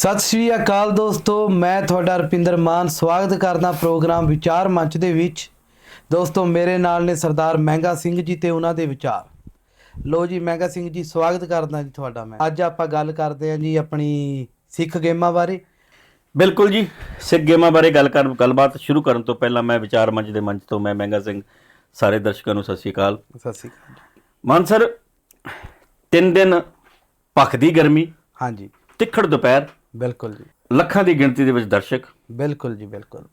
ਸਤਿ ਸ਼੍ਰੀ ਅਕਾਲ ਦੋਸਤੋ ਮੈਂ ਤੁਹਾਡਾ ਰਪਿੰਦਰ ਮਾਨ। ਸਵਾਗਤ ਕਰਦਾ ਪ੍ਰੋਗਰਾਮ ਵਿਚਾਰ ਮੰਚ ਦੇ ਵਿੱਚ। ਦੋਸਤੋ ਮੇਰੇ ਨਾਲ ਨੇ ਸਰਦਾਰ ਮਹਿੰਗਾ ਸਿੰਘ ਜੀ ਤੇ ਉਹਨਾਂ ਦੇ ਵਿਚਾਰ। ਲੋ ਜੀ ਮਹਿੰਗਾ ਸਿੰਘ ਜੀ ਸਵਾਗਤ ਕਰਦਾ ਜੀ ਤੁਹਾਡਾ ਮੈਂ। ਅੱਜ ਆਪਾਂ ਗੱਲ ਕਰਦੇ ਹਾਂ ਜੀ ਆਪਣੀ ਸਿੱਖ ਗੇਮਾਂ ਬਾਰੇ। ਬਿਲਕੁਲ ਜੀ ਸਿੱਖ ਗੇਮਾਂ ਬਾਰੇ ਗੱਲ ਕਰ ਗੱਲਬਾਤ ਸ਼ੁਰੂ ਕਰਨ ਤੋਂ ਪਹਿਲਾਂ ਮੈਂ ਵਿਚਾਰ ਮੰਚ ਦੇ ਮੰਚ ਤੋਂ ਮੈਂ ਮਹਿੰਗਾ ਸਿੰਘ ਸਾਰੇ ਦਰਸ਼ਕਾਂ ਨੂੰ ਸਤਿ ਸ਼੍ਰੀ ਅਕਾਲ। ਸਤਿ ਸ਼੍ਰੀ ਅਕਾਲ ਜੀ। ਮਾਨ ਸਰ ਤਿੰਨ ਦਿਨ ਭਖਦੀ ਗਰਮੀ ਹਾਂਜੀ। ਤਿੱਖੜ ਦੁਪਹਿਰ ਬਿਲਕੁਲ ਜੀ। ਲੱਖਾਂ ਦੀ ਗਿਣਤੀ ਦੇ ਵਿੱਚ ਦਰਸ਼ਕ। ਬਿਲਕੁਲ ਜੀ ਬਿਲਕੁਲ।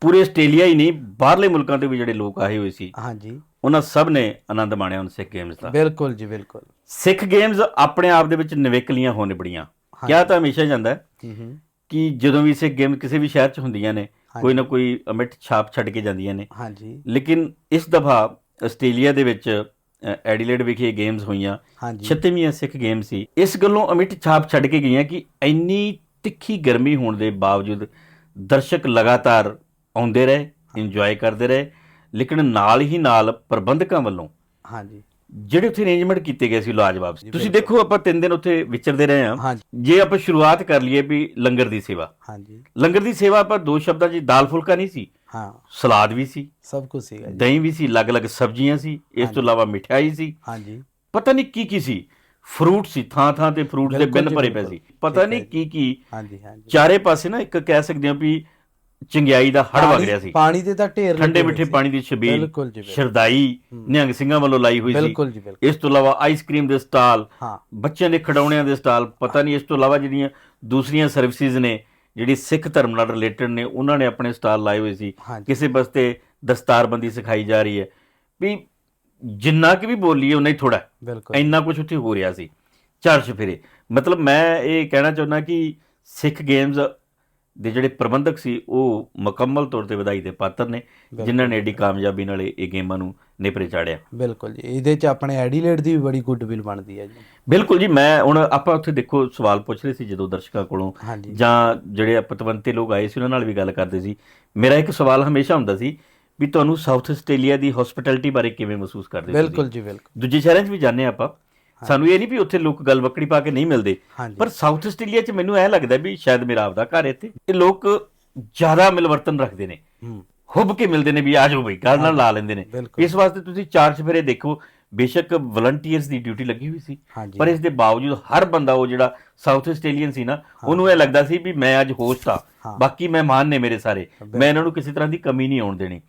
ਪੂਰੇ ਆਸਟ੍ਰੇਲੀਆ ਹੀ ਨਹੀਂ ਬਾਹਰਲੇ ਮੁਲਕਾਂ ਤੋਂ ਵੀ ਜਿਹੜੇ ਲੋਕ ਆਏ ਹੋਏ ਸੀ ਹਾਂਜੀ। ਉਹਨਾਂ ਸਭ ਨੇ ਆਨੰਦ ਮਾਣਿਆ ਉਹਨਾਂ ਸਿੱਖ ਗੇਮਸ ਦਾ। ਬਿਲਕੁਲ ਜੀ ਬਿਲਕੁਲ। ਸਿੱਖ ਗੇਮਸ ਆਪਣੇ ਆਪ ਦੇ ਵਿੱਚ ਨਿਵੇਕਲੀਆਂ ਹੋਣ ਬੜੀਆਂ ਕਿਹਾ ਤਾਂ ਹਮੇਸ਼ਾ ਜਾਂਦਾ ਕਿ ਜਦੋਂ ਵੀ ਸਿੱਖ ਗੇਮ ਕਿਸੇ ਵੀ ਸ਼ਹਿਰ 'ਚ ਹੁੰਦੀਆਂ ਨੇ। ਕੋਈ ਨਾ ਕੋਈ ਅਮਿਟ ਛਾਪ ਛੱਡ ਕੇ ਜਾਂਦੀਆਂ ਨੇ। ਹਾਂਜੀ। ਲੇਕਿਨ ਇਸ ਦਫਾ ਆਸਟ੍ਰੇਲੀਆ ਦੇ ਵਿੱਚ ਐਡੀਲੇਡ ਵਿਖੇ ਗੇਮਸ ਹੋਈਆਂ। ਹਾਂਜੀ। 36ਵੀਂ ਸਿੱਖ ਗੇਮ ਸੀ। ਇਸ ਗੱਲੋਂ ਅਮਿਟ ਛਾਪ ਛੱਡ ਕੇ ਗਈਆਂ ਕਿ ਇੰਨੀ ਤਿੱਖੀ ਗਰਮੀ ਹੋਣ ਦੇ ਬਾਵਜੂਦ ਦਰਸ਼ਕ ਲਗਾਤਾਰ ਆਉਂਦੇ ਰਹੇ ਇੰਜੋਏ ਕਰਦੇ ਰਹੇ ਲੇਕਿਨ ਨਾਲ ਹੀ ਨਾਲ ਪ੍ਰਬੰਧਕਾਂ ਵੱਲੋਂ ਹਾਂਜੀ। ਜਿਹੜੇ ਉੱਥੇ ਅਰੇਂਜਮੈਂਟ ਕੀਤੇ ਗਏ ਸੀ ਲਾਜਵਾਬ ਤੁਸੀਂ। ਦੇਖੋ ਆਪਾਂ ਤਿੰਨ ਦਿਨ ਉੱਥੇ ਵਿਚਰਦੇ ਰਹੇ ਹਾਂ। ਜੇ ਆਪਾਂ ਸ਼ੁਰੂਆਤ ਕਰ ਲਈਏ ਵੀ ਲੰਗਰ ਦੀ ਸੇਵਾ। ਹਾਂਜੀ। ਲੰਗਰ ਦੀ ਸੇਵਾ ਆਪਾਂ ਦੋ ਸ਼ਬਦਾਂ 'ਚ ਦਾਲ ਫੁਲਕਾ ਨਹੀਂ ਸੀ। ਹਾਂ। ਸਲਾਦ ਵੀ ਸੀ। ਸਭ ਕੁਝ ਸੀਗਾ ਜੀ। ਦਹੀਂ ਵੀ ਸੀ ਅਲੱਗ-ਅਲੱਗ ਸਬਜ਼ੀਆਂ ਸੀ ਇਸ। ਤੋਂ ਇਲਾਵਾ ਮਠਿਆਈ ਸੀ। ਹਾਂਜੀ। ਪਤਾ ਨਹੀਂ ਕੀ ਕੀ ਸੀ। ਫਰੂਟ ਸੀ ਥਾਂ ਥਾਂ ਤੇ ਫਰੂਟ ਦੇ ਬਿੰਨ ਭਰੇ ਪਏ। ਸੀ। ਪਤਾ ਨਹੀਂ ਕੀ ਕੀ। ਹਾਂਜੀ ਹਾਂਜੀ। ਚਾਰੇ ਪਾਸੇ ਨਾ ਇੱਕ ਕਹਿ ਸਕਦੇ ਹਾਂ ਵੀ ਚੰਗਿਆਈ ਦਾ ਹੜ ਵਗ ਰਿਹਾ ਸੀ। ਪਾਣੀ ਦੇ ਤਾਂ ਢੇਰ ਠੰਡੇ ਮਿੱਠੇ। ਪਾਣੀ ਦੀ ਛਬੀਲ ਬਿਲਕੁਲ ਜੀ ਬਿਲਕੁਲ। ਸ਼ਰਦਾਈ। ਨਿਹੰਗ ਸਿੰਘਾਂ ਵੱਲੋਂ ਲਾਈ ਹੋਈ ਸੀ। ਬਿਲਕੁਲ ਜੀ ਬਿਲਕੁਲ। ਇਸ ਤੋਂ ਇਲਾਵਾ ਆਈਸਕ੍ਰੀਮ ਦੇ ਸਟਾਲ ਹਾਂ। ਬੱਚਿਆਂ ਦੇ ਖਿਡੌਣਿਆਂ ਦੇ ਸਟਾਲ ਪਤਾ ਨਹੀਂ ਇਸ ਤੋਂ ਇਲਾਵਾ ਜਿਹੜੀਆਂ ਦੂਸਰੀਆਂ ਸਰਵਿਸਿਜ਼ ਨੇ ਜਿਹੜੀ ਸਿੱਖ ਧਰਮ ਨਾਲ ਰਿਲੇਟਡ ਨੇ ਉਹਨਾਂ ਨੇ ਆਪਣੇ ਸਟਾਲ ਲਾਏ ਹੋਏ ਸੀ। ਕਿਸੇ ਬਸਤੇ ਦਸਤਾਰਬੰਦੀ ਸਿਖਾਈ ਜਾ ਰਹੀ ਹੈ। ਵੀ ਜਿੰਨਾ ਕਿ ਵੀ ਬੋਲੀਏ ਉਨਾ ਹੀ ਥੋੜਾ ਬਿਲਕੁਲ। ਇੰਨਾ ਕੁਝ ਉੱਥੇ ਹੋ ਰਿਹਾ ਸੀ। ਚਰਚ ਫਿਰੇ। ਮਤਲਬ ਮੈਂ ਇਹ ਕਹਿਣਾ ਚਾਹੁੰਦਾ ਕਿ ਸਿੱਖ ਗੇਮਸ ਦੇ ਜਿਹੜੇ ਪ੍ਰਬੰਧਕ ਸੀ ਉਹ ਮੁਕੰਮਲ ਤੌਰ ਤੇ ਵਧਾਈ ਦੇ ਪਾਤਰ ਨੇ। ਜਿਨ੍ਹਾਂ ਨੇ ਏਡੀ ਕਾਮਯਾਬੀ ਨਾਲ ਇਹ ਗੇਮਾਂ ਨੂੰ ਨੇਪਰੇ ਚਾੜਿਆ। ਬਿਲਕੁਲ ਜੀ ਇਹਦੇ ਚ ਆਪਣੇ ਐਡੀਲੇਡ ਦੀ ਵੀ ਬੜੀ ਗੁੱਡਵਿਲ ਬਣਦੀ ਹੈ ਜੀ। ਬਿਲਕੁਲ ਜੀ ਮੈਂ ਹੁਣ ਆਪਾਂ ਉੱਥੇ ਦੇਖੋ ਸਵਾਲ ਪੁੱਛ ਰਹੇ ਸੀ ਜਦੋਂ ਦਰਸ਼ਕਾਂ ਕੋਲੋਂ ਜਾਂ ਜਿਹੜੇ ਪਤਵੰਤੇ ਲੋਕ ਆਏ ਸੀ ਉਹਨਾਂ ਨਾਲ ਵੀ ਗੱਲ ਕਰਦੇ ਸੀ। ਮੇਰਾ ਇੱਕ ਸਵਾਲ ਹਮੇਸ਼ਾ ਹੁੰਦਾ ਸੀ ਵੀ ਤੁਹਾਨੂੰ ਸਾਊਥ ਆਸਟ੍ਰੇਲੀਆ ਦੀ ਹਸਪਿਟੈਲਿਟੀ ਬਾਰੇ ਕਿਵੇਂ ਮਹਿਸੂਸ ਕਰਦੇ ਹੋ? ਬਿਲਕੁਲ ਜੀ ਬਿਲਕੁਲ। ਦੂਜੇ ਸ਼ਹਿਰਾਂ 'ਚ ਵੀ ਜਾਂਦੇ ਆਪਾਂ। ਸਾਨੂੰ ਇਹ ਨਹੀਂ ਵੀ ਉੱਥੇ ਲੋਕ ਗੱਲ ਬੱਕੜੀ ਪਾ ਕੇ ਨਹੀਂ ਮਿਲਦੇ। ਪਰ ਸਾਊਥ ਆਸਟ੍ਰੇਲੀਆ 'ਚ ਮੈਨੂੰ ਐ ਲੱਗਦਾ ਵੀ ਸ਼ਾਇਦ ਮੇਰਾ ਆਪਦਾ ਘਰ ਇੱਥੇ। ਇਹ ਲੋਕ ਜ਼ਿਆਦਾ ਮਿਲਵਰਤਨ ਰੱਖਦੇ ਨੇ। ਹੁੱਬ ਕੇ ਮਿਲਦੇ ਨੇ ਵੀ ਆ ਜਾਓ ਬਈ ਗੱਲ ਨਾਲ ਲਾ ਲੈਂਦੇ ਨੇ। ਇਸ ਵਾਸਤੇ ਤੁਸੀਂ ਚਾਰ ਚਫੇਰੇ ਦੇਖੋ ਬੇਸ਼ੱਕ ਵਲੰਟੀਅਰਸ ਦੀ ਡਿਊਟੀ ਲੱਗੀ ਹੋਈ ਸੀ। ਪਰ ਇਸ ਦੇ ਬਾਵਜੂਦ ਹਰ ਬੰਦਾ ਉਹ ਜਿਹੜਾ ਸਾਊਥ ਆਸਟ੍ਰੇਲੀਅਨ ਸੀ ਨਾ ਉਹਨੂੰ ਇਹ ਲੱਗਦਾ ਸੀ ਵੀ ਮੈਂ ਅੱਜ ਹੋਸਟ ਆ। ਬਾਕੀ ਮਹਿਮਾਨ ਨੇ ਮੇਰੇ ਸਾਰੇ। ਮੈਂ ਇਹਨਾਂ ਨੂੰ ਕਿਸੇ ਤਰ੍ਹਾਂ ਦੀ ਕਮੀ ਨਹੀਂ ਆਉਣ ਦੇਣੀ।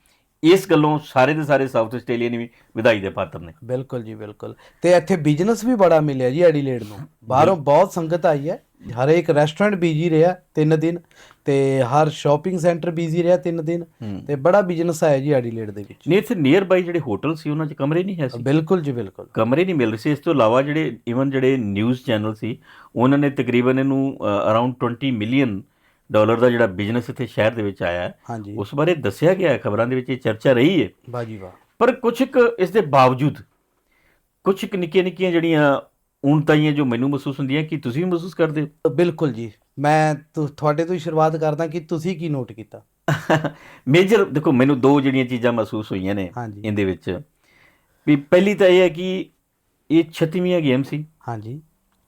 ਇਸ ਗੱਲੋਂ ਸਾਰੇ ਦੇ ਸਾਰੇ ਸਾਊਥ ਆਸਟ੍ਰੇਲੀਅਨ ਵੀ ਵਧਾਈ ਦੇ ਪਾਤਰ ਨੇ। ਬਿਲਕੁਲ ਜੀ ਬਿਲਕੁਲ। ਤੇ ਇੱਥੇ ਬਿਜ਼ਨਸ ਵੀ ਬੜਾ ਮਿਲਿਆ ਜੀ ਐਡੀਲੇਡ ਨੂੰ। ਬਾਹਰੋਂ ਬਹੁਤ ਸੰਗਤ ਆਈ ਹੈ। ਹਰੇਕ ਰੈਸਟੋਰੈਂਟ ਬਿਜ਼ੀ ਰਿਹਾ ਤਿੰਨ ਦਿਨ ਤੇ ਹਰ ਸ਼ਾਪਿੰਗ ਸੈਂਟਰ ਬਿਜ਼ੀ ਰਿਹਾ ਤਿੰਨ ਦਿਨ। ਤੇ ਬੜਾ ਬਿਜ਼ਨਸ ਆਇਆ ਜੀ ਐਡੀਲੇਡ ਦੇ ਵਿੱਚ। ਨਹੀਂ ਇੱਥੇ ਨੀਅਰ ਬਾਈ ਜਿਹੜੇ ਹੋਟਲ ਸੀ ਉਹਨਾਂ 'ਚ ਕਮਰੇ ਨਹੀਂ ਹੈ ਸੀ? ਬਿਲਕੁਲ ਜੀ ਬਿਲਕੁਲ। ਕਮਰੇ ਨਹੀਂ ਮਿਲ ਰਹੇ ਸੀ। ਇਸ ਤੋਂ ਇਲਾਵਾ ਜਿਹੜੇ ਇਵਨ ਜਿਹੜੇ ਨਿਊਜ਼ ਚੈਨਲ ਸੀ ਉਹਨਾਂ ਨੇ ਤਕਰੀਬਨ ਇਹਨੂੰ ਅਰਾਊਂਡ 20 ਮਿਲੀਅਨ ਡਾਲਰ ਦਾ ਜਿਹੜਾ ਬਿਜ਼ਨਸ ਇੱਥੇ ਸ਼ਹਿਰ ਦੇ ਵਿੱਚ ਆਇਆ ਹੈ ਹਾਂਜੀ। ਉਸ ਬਾਰੇ ਦੱਸਿਆ ਗਿਆ ਹੈ ਖਬਰਾਂ ਦੇ ਵਿੱਚ ਇਹ ਚਰਚਾ ਰਹੀ ਹੈ। ਬਾਜੀ ਵਾਹ। ਪਰ ਕੁਝ ਕੁ ਇਸ ਦੇ ਬਾਵਜੂਦ ਕੁਝ ਕੁ ਨਿੱਕੀਆਂ ਨਿੱਕੀਆਂ ਜਿਹੜੀਆਂ ਊਣਤਾਈਆਂ ਜੋ ਮੈਨੂੰ ਮਹਿਸੂਸ ਹੁੰਦੀਆਂ ਕਿ ਤੁਸੀਂ ਵੀ ਮਹਿਸੂਸ ਕਰਦੇ ਹੋ? ਬਿਲਕੁਲ ਜੀ। ਮੈਂ ਤੁਹਾਡੇ ਤੋਂ ਹੀ ਸ਼ੁਰੂਆਤ ਕਰਦਾ ਕਿ ਤੁਸੀਂ ਕੀ ਨੋਟ ਕੀਤਾ? ਮੇਜਰ ਦੇਖੋ ਮੈਨੂੰ ਦੋ ਜਿਹੜੀਆਂ ਚੀਜ਼ਾਂ ਮਹਿਸੂਸ ਹੋਈਆਂ ਨੇ ਇਹਦੇ ਵਿੱਚ। ਵੀ ਪਹਿਲੀ ਤਾਂ ਇਹ ਹੈ ਕਿ ਇਹ 36ਵੀਂ ਗੇਮ ਸੀ। ਹਾਂਜੀ।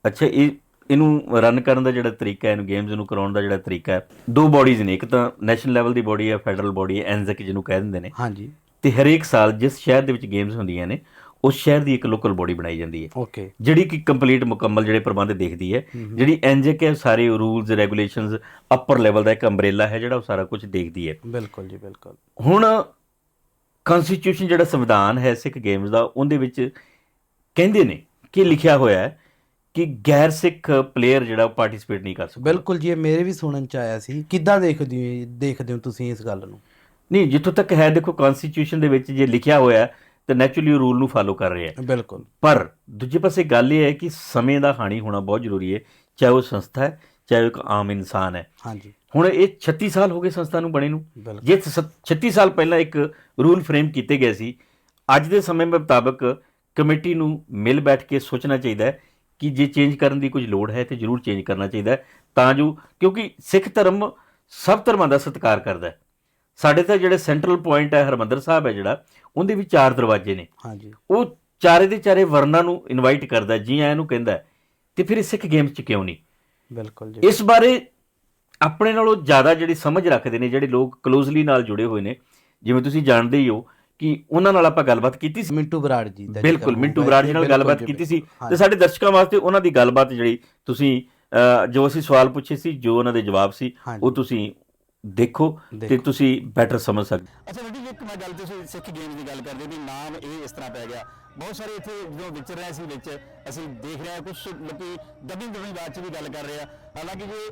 ਅੱਛਾ ਇਹ ਇਹਨੂੰ ਰਨ ਕਰਨ ਦਾ ਜਿਹੜਾ ਤਰੀਕਾ ਹੈ ਇਹਨੂੰ ਗੇਮਸ ਨੂੰ ਕਰਾਉਣ ਦਾ ਜਿਹੜਾ ਤਰੀਕਾ ਹੈ ਦੋ ਬਾਡੀਜ਼ ਨੇ ਇੱਕ ਤਾਂ ਨੈਸ਼ਨਲ ਲੈਵਲ ਦੀ ਬਾਡੀ ਹੈ ਫੈਡਰਲ ਬਾਡੀ ਹੈ ਐਨਜ਼ੈਕ ਜਿਹਨੂੰ ਕਹਿ ਦਿੰਦੇ ਨੇ। ਹਾਂਜੀ। ਤੇ ਹਰੇਕ ਸਾਲ ਜਿਸ ਸ਼ਹਿਰ ਦੇ ਵਿੱਚ ਗੇਮਸ ਹੁੰਦੀਆਂ ਨੇ ਉਸ ਸ਼ਹਿਰ ਦੀ ਇੱਕ ਲੋਕਲ ਬਾਡੀ ਬਣਾਈ ਜਾਂਦੀ ਹੈ। ਓਕੇ ਜਿਹੜੀ ਕਿ ਕੰਪਲੀਟ ਮੁਕੰਮਲ ਜਿਹੜੇ ਪ੍ਰਬੰਧ ਦੇਖਦੀ ਹੈ ਜਿਹੜੀ ਐਨਜੇਕ ਹੈ ਸਾਰੇ ਰੂਲਸ ਰੈਗੂਲੇਸ਼ਨਸ ਅਪਰ ਲੈਵਲ ਦਾ ਇੱਕ ਅੰਬ੍ਰੇਲਾ ਹੈ ਜਿਹੜਾ ਉਹ ਸਾਰਾ ਕੁਝ ਦੇਖਦੀ ਹੈ। ਬਿਲਕੁਲ ਜੀ ਬਿਲਕੁਲ। ਹੁਣ ਕਨਸਟੀਟਿਊਸ਼ਨ ਜਿਹੜਾ ਸੰਵਿਧਾਨ ਹੈ ਸਿੱਖ ਗੇਮਸ ਦਾ ਉਹਦੇ ਵਿੱਚ ਕਹਿੰਦੇ ਨੇ ਕਿ ਲਿਖਿਆ ਹੋਇਆ ਹੈ ਕਿ ਗੈਰ ਸਿੱਖ ਪਲੇਅਰ ਜਿਹੜਾ ਪਾਰਟਿਸਿਪੇਟ ਨਹੀਂ ਕਰ ਸਕਦਾ। ਬਿਲਕੁਲ ਜੀ ਇਹ ਮੇਰੇ ਵੀ ਸੁਣਨ ਚ ਆਇਆ ਸੀ। ਕਿੱਦਾਂ ਦੇਖਦੇ ਹੋ ਦੇਖਦੇ ਹੋ ਤੁਸੀਂ ਇਸ ਗੱਲ ਨੂੰ? ਨਹੀਂ ਜਿੱਥੋਂ ਤੱਕ ਹੈ ਦੇਖੋ ਕਨਸਟੀਟਿਊਸ਼ਨ ਦੇ ਵਿੱਚ ਜੇ ਲਿਖਿਆ ਹੋਇਆ ਤਾਂ ਨੈਚੁਰਲੀ ਉਹ ਰੂਲ ਨੂੰ ਫਾਲੋ ਕਰ ਰਿਹਾ ਹੈ। ਬਿਲਕੁਲ। ਪਰ ਦੂਜੇ ਪਾਸੇ ਗੱਲ ਇਹ ਹੈ ਕਿ ਸਮੇਂ ਦਾ ਹਾਣੀ ਹੋਣਾ ਬਹੁਤ ਜ਼ਰੂਰੀ ਹੈ ਚਾਹੇ ਉਹ ਸੰਸਥਾ ਹੈ ਚਾਹੇ ਇੱਕ ਆਮ ਇਨਸਾਨ ਹੈ। ਹਾਂਜੀ। ਹੁਣ ਇਹ 36 ਸਾਲ ਹੋ ਗਏ ਸੰਸਥਾ ਨੂੰ ਬਣੇ ਨੂੰ। ਜੇ ਸ- 36 ਸਾਲ ਪਹਿਲਾਂ ਇੱਕ ਰੂਲ ਫਰੇਮ ਕੀਤੇ ਗਏ ਸੀ ਅੱਜ ਦੇ ਸਮੇਂ ਮੁਤਾਬਕ ਕਮੇਟੀ ਨੂੰ ਮਿਲ ਬੈਠ ਕੇ ਸੋਚਣਾ ਚਾਹੀਦਾ ਹੈ ਕਿ ਜੇ ਚੇਂਜ ਕਰਨ ਦੀ ਕੁਝ ਲੋੜ ਹੈ ਤੇ ਜ਼ਰੂਰ ਚੇਂਜ ਕਰਨਾ ਚਾਹੀਦਾ ਤਾਂ ਜੋ ਕਿਉਂਕਿ ਸਿੱਖ ਧਰਮ ਸਭ ਧਰਮਾਂ ਦਾ ਸਤਿਕਾਰ ਕਰਦਾ ਹੈ। ਸਾਡੇ ਤਾਂ ਜਿਹੜੇ ਸੈਂਟਰਲ ਪੁਆਇੰਟ ਹੈ ਹਰਮੰਦਰ ਸਾਹਿਬ ਹੈ ਜਿਹੜਾ ਉਹਦੇ ਵੀ ਚਾਰ ਦਰਵਾਜ਼ੇ ਨੇ। ਹਾਂਜੀ। ਉਹ ਚਾਰੇ ਦੇ ਚਾਰੇ ਵਰਨਾਂ ਨੂੰ ਇਨਵਾਈਟ ਕਰਦਾ ਜੀ ਆਇਆਂ ਨੂੰ ਕਹਿੰਦਾ। ਤੇ ਫਿਰ ਸਿੱਖ ਗੇਮਸ ਚ ਕਿਉਂ ਨਹੀਂ? ਬਿਲਕੁਲ ਜੀ। ਇਸ ਬਾਰੇ ਆਪਣੇ ਨਾਲੋਂ ਜ਼ਿਆਦਾ ਜਿਹੜੀ ਸਮਝ ਰੱਖਦੇ ਨੇ ਜਿਹੜੇ ਲੋਕ ਕਲੋਜ਼ਲੀ ਨਾਲ ਜੁੜੇ ਹੋਏ ਨੇ ਜਿਵੇਂ ਤੁਸੀਂ ਜਾਣਦੇ ਹੀ ਹੋ ਕਿ ਉਹਨਾਂ ਨਾਲ ਆਪਾਂ ਗੱਲਬਾਤ ਕੀਤੀ ਸੀ ਮਿੰਟੂ ਬਰਾੜ ਜੀ ਦਾ ਬਿਲਕੁਲ ਮਿੰਟੂ ਬਰਾੜ ਜੀ ਨਾਲ ਗੱਲਬਾਤ ਜੀ, ਕੀਤੀ ਸੀ। ਤੇ ਸਾਡੇ ਦਰਸ਼ਕਾਂ ਵਾਸਤੇ ਉਹਨਾਂ ਦੀ ਗੱਲਬਾਤ ਜਿਹੜੀ ਤੁਸੀਂ ਜੋ ਅਸੀਂ ਸਵਾਲ ਪੁੱਛੇ ਸੀ ਜੋ ਉਹਨਾਂ ਦੇ ਜਵਾਬ ਸੀ। ਉਹ ਤੁਸੀਂ ਦੇਖੋ ਤੇ। ਤੁਸੀਂ ਬੈਟਰ ਸਮਝ ਸਕਦੇ ਅੱਛਾ ਜੀ ਇੱਕ ਮੈਂ ਗੱਲ ਤੁਸੀਂ ਸਿੱਖ ਗੇਮ ਦੀ ਗੱਲ ਕਰਦੇ ਵੀ ਨਾਮ ਇਹ ਇਸ ਤਰ੍ਹਾਂ ਪੈ ਗਿਆ ਬਹੁਤ ਸਾਰੇ ਇੱਥੇ ਜਦੋਂ ਵਿਚਰ ਰਹੇ ਸੀ ਵਿੱਚ ਅਸੀਂ ਦੇਖ ਰਹੇ ਹਾਂ ਕੁਝ ਲੋਕੀ ਦਬਿੰਗ ਦਬਿੰਗ ਬਾਤ ਚ ਵੀ ਗੱਲ ਕਰ ਰਹੇ ਆ ਹਾਲਾਂਕਿ ਜੇ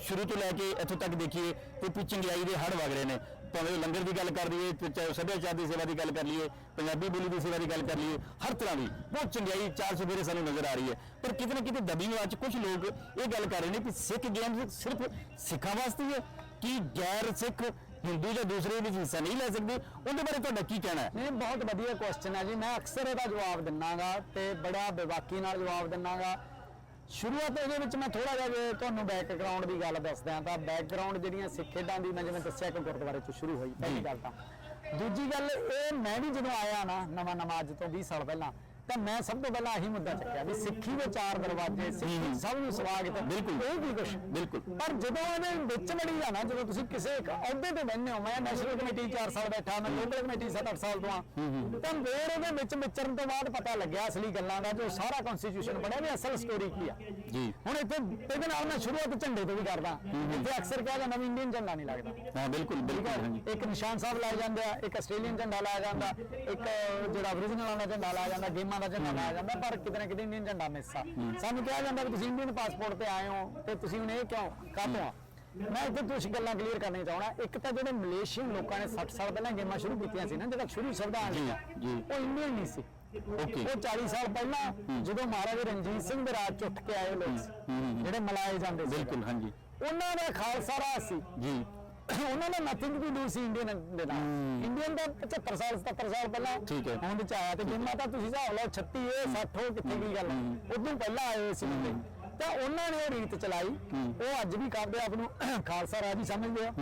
ਸ਼ੁਰੂ ਤੋਂ ਲੈ ਕੇ ਇੱਥੋਂ ਤੱਕ ਦੇਖੀਏ ਤੇ ਚੰਗਿਆਈ ਦੇ ਹੜ ਵਗ ਰਹੇ ਨੇ ਭਾਵੇਂ ਉਹ ਲੰਗਰ ਦੀ ਗੱਲ ਕਰ ਲਈਏ, ਤੇ ਚਾਹੇ ਸੱਭਿਆਚਾਰ ਦੀ ਸੇਵਾ ਦੀ ਗੱਲ ਕਰ ਲਈਏ, ਪੰਜਾਬੀ ਬੋਲੀ ਦੀ ਸੇਵਾ ਦੀ ਗੱਲ ਕਰ ਲਈਏ, ਹਰ ਤਰ੍ਹਾਂ ਦੀ ਬਹੁਤ ਚੰਗਿਆਈ ਚਾਰ ਸਵੇਰੇ ਸਾਨੂੰ ਨਜ਼ਰ ਆ ਰਹੀ ਹੈ। ਪਰ ਕਿਤੇ ਨਾ ਕਿਤੇ ਦਬਿੰਗ ਬਾਤ ਚ ਕੁਝ ਲੋਕ ਇਹ ਗੱਲ ਕਰ ਰਹੇ ਨੇ ਕਿ ਸਿੱਖ ਗੇਮਸ ਸਿਰਫ ਸਿੱਖਾਂ ਵਾਸਤੇ ਹੀ ਹੈ ਕਿ ਗੈਰ ਸਿੱਖ ਹਿੰਦੂ ਜਾਂ ਦੂਸਰੇ ਵਿੱਚ ਹਿੱਸਾ ਨਹੀਂ ਲੈ ਸਕਦੇ? ਉਹਦੇ ਬਾਰੇ ਤੁਹਾਡਾ ਕੀ ਕਹਿਣਾ ਹੈ? ਨਹੀਂ, ਬਹੁਤ ਵਧੀਆ ਕੁਐਸਚਨ ਹੈ ਜੀ। ਮੈਂ ਅਕਸਰ ਇਹਦਾ ਜਵਾਬ ਦਿੰਨਾਗਾ ਤੇ ਬੜਾ ਬੇਬਾਕੀ ਨਾਲ ਜਵਾਬ ਦਿੰਨਾਗਾ। ਸ਼ੁਰੂਆਤ ਇਹਦੇ ਵਿੱਚ ਮੈਂ ਥੋੜਾ ਜਿਹਾ ਜੇ ਤੁਹਾਨੂੰ ਬੈਕਗ੍ਰਾਉਂਡ ਦੀ ਗੱਲ ਦੱਸਦਾ ਤਾਂ ਬੈਕਗ੍ਰਾਉਂਡ ਜਿਹੜੀਆਂ ਸਿੱਖ ਖੇਡਾਂ ਦੀ ਮੈਂ ਜਿਵੇਂ ਦੱਸਿਆ ਕਿ ਗੁਰਦੁਆਰੇ ਤੋਂ ਸ਼ੁਰੂ ਹੋਈ ਪਹਿਲੀ ਗੱਲ ਤਾਂ। ਦੂਜੀ ਗੱਲ ਇਹ ਮੈਂ ਵੀ ਜਦੋਂ ਆਇਆ ਨਾ ਨਵਾਂ ਨਵਾਂ ਅੱਜ ਤੋਂ 20 ਸਾਲ ਪਹਿਲਾਂ ਤਾਂ ਮੈਂ ਸਭ ਤੋਂ ਪਹਿਲਾਂ ਇਹੀ ਮੁੱਦਾ ਚੱਕਿਆ ਵੀ ਸਿੱਖੀ ਦੇ ਚਾਰ ਦਰਵਾਜ਼ੇ ਸਿੱਖੀ ਸਭ ਨੂੰ ਸਵਾਗਤ ਬਿਲਕੁਲ। ਇਹ ਕੀ ਕੁਛ। ਬਿਲਕੁਲ। ਪਰ ਜਦੋਂ ਇਹਦੇ ਵਿੱਚ ਵੜੀ ਜਾਣਾ ਜਦੋਂ ਤੁਸੀਂ ਕਿਸੇ ਇੱਕ ਅਹੁਦੇ ਤੇ ਬੈਠੇ ਹੋ ਮੈਂ ਨੈਸ਼ਨਲ ਕਮੇਟੀ 4 ਸਾਲ ਬੈਠਾ ਮੈਂ ਲੋਕਲ ਕਮੇਟੀ 7-8 ਸਾਲ ਤੋਂ ਆ ਤਾਂ ਫਿਰ ਉਹਦੇ ਵਿੱਚ ਵਿਚਰਨ ਤੋਂ ਬਾਅਦ ਪਤਾ ਲੱਗਿਆ ਅਸਲੀ ਗੱਲਾਂ ਦਾ ਜੋ ਸਾਰਾ ਕਨਸਟੀਟਿਊਸ਼ਨ ਪੜਿਆ ਵੀ ਅਸਲ ਸਟੋਰੀ ਕੀ ਆ। ਜੀ। ਹੁਣ ਇੱਥੇ ਇਹਦੇ ਨਾਲ ਮੈਂ ਸ਼ੁਰੂਆਤ ਝੰਡੇ ਤੋਂ ਵੀ ਕਰਦਾ। ਇੱਥੇ ਅਕਸਰ ਕਿਹਾ ਜਾਂਦਾ ਵੀ ਇੰਡੀਅਨ ਝੰਡਾ ਨਹੀਂ ਲੱਗਦਾ। ਹਾਂ ਬਿਲਕੁਲ ਬਿਲਕੁਲ ਹੈ ਇੱਕ ਨਿਸ਼ਾਨ ਸਾਹਿਬ ਲਾਏ ਜਾਂਦੇ ਆ ਇੱਕ ਆਸਟ੍ਰੇਲੀਅਨ ਝੰਡਾ ਲਾਇਆ ਜਾਂਦਾ ਇੱਕ ਜਿਹੜਾ origignal ਵਾਲਾ ਝੰਡਾ ਲਾਇਆ ਜਾਂਦਾ ਗੇਮਾਂ ਦਾ ਝੰਡਾ ਲਾਇਆ ਜਾਂਦਾ ਪਰ ਕਿਤੇ ਨਾ ਕਿਤੇ ਇੰਡੀਅਨ ਝੰਡਾ ਮਿਸ ਆ। ਸਾਨੂੰ ਕਿਹਾ ਜਾਂਦਾ ਵੀ ਤੁਸੀਂ ਇੰਡੀਅਨ ਪਾਸਪੋਰਟ ਤੇ ਆਏ ਹੋ ਤੇ ਤੁਸੀਂ ਹੁਣ ਇਹ ਕਿਉਂ ਕਾਹਤੋਂ ਆ? ਮੈਂ ਇੱਥੇ ਕੁਝ ਗੱਲਾਂ ਕਲੀਅਰ ਕਰਨੀਆਂ ਚਾਹਣਾ ਇੱਕ ਤਾਂ ਜਿਹੜੇ ਮਲੇਸ਼ੀਅਨ ਲੋਕਾਂ ਨੇ 60 ਸਾਲ ਪਹਿਲਾਂ ਗੇਮਾਂ ਸ਼ੁਰੂ ਕੀਤੀਆਂ ਸੀ ਨਾ ਜਿਹੜਾ ਸ਼ੁਰੂ ਸੰਵਿਧਾਨ ਜੀ। ਉਹ ਇੰਡੀਅਨ ਨਹੀਂ ਸੀ। ਓਕੇ। ਉਹ 40 ਸਾਲ ਪਹਿਲਾਂ ਜਦੋਂ ਮਹਾਰਾਜਾ ਰਣਜੀਤ ਸਿੰਘ ਦੇ ਰਾਜ ਚ ਉੱਠ ਕੇ ਆਏ ਲੋਕ ਸੀ, ਜਿਹੜੇ ਮਲਾਏ ਜਾਂਦੇ ਸੀ। ਬਿਲਕੁਲ ਹਾਂਜੀ। ਉਹਨਾਂ ਦਾ ਖਾਲਸਾ ਰਾਜ ਸੀ। ਜੀ। ਉਹਨਾਂ ਨੇ ਨਥਿੰਗ ਟੂ ਡੂ ਸੀ ਇੰਡੀਅਨ ਦੇ ਨਾਲ। ਇੰਡੀਅਨ ਦਾ 75 ਸਾਲ 77 ਸਾਲ ਪਹਿਲਾਂ ਠੀਕ ਹੈ। ਹੋਂਦ ਚ ਆਇਆ ਤੇ ਜਿੰਨਾ ਤਾਂ ਤੁਸੀਂ ਹਿਸਾਬ ਲਾਓ 36 ਇਹ 60 ਉਹ ਕਿੱਥੇ ਕੀ ਗੱਲ ਉਦੋਂ ਪਹਿਲਾਂ ਆਏ ਸੀ ਬੰਦੇ। ਤਾਂ ਉਹਨਾਂ ਨੇ ਉਹ ਰੀਤ ਚਲਾਈ। ਉਹ ਅੱਜ ਵੀ ਕਰਦੇ ਆਪ ਨੂੰ ਖਾਲਸਾ ਰਾਜ ਹੀ ਸਮਝਦੇ ਆ।